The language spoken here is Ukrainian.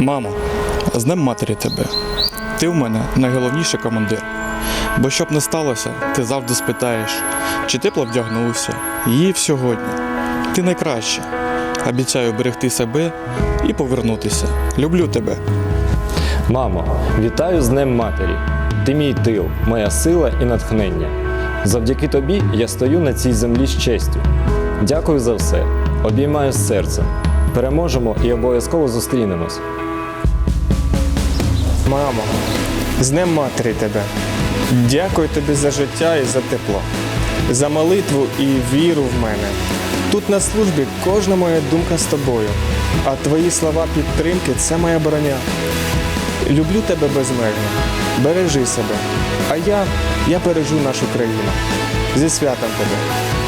Мамо, з Днем матері тебе. Ти в мене найголовніший командир. Бо щоб не сталося, ти завжди спитаєш, чи тепло вдягнувся, їв сьогодні. Ти найкраща. Обіцяю берегти себе і повернутися. Люблю тебе. Мамо, вітаю з Днем Матері. Ти мій тил, моя сила і натхнення. Завдяки тобі я стою на цій землі з честю. Дякую за все. Обіймаю з серцем. Переможемо і обов'язково зустрінемось. Мамо, з Днем матері тебе. Дякую тобі за життя і за тепло, за молитву і віру в мене. Тут на службі кожна моя думка з тобою, а твої слова підтримки це моя броня. Люблю тебе безмежно, бережи себе, а я, я бережу нашу країну. Зі святом тебе.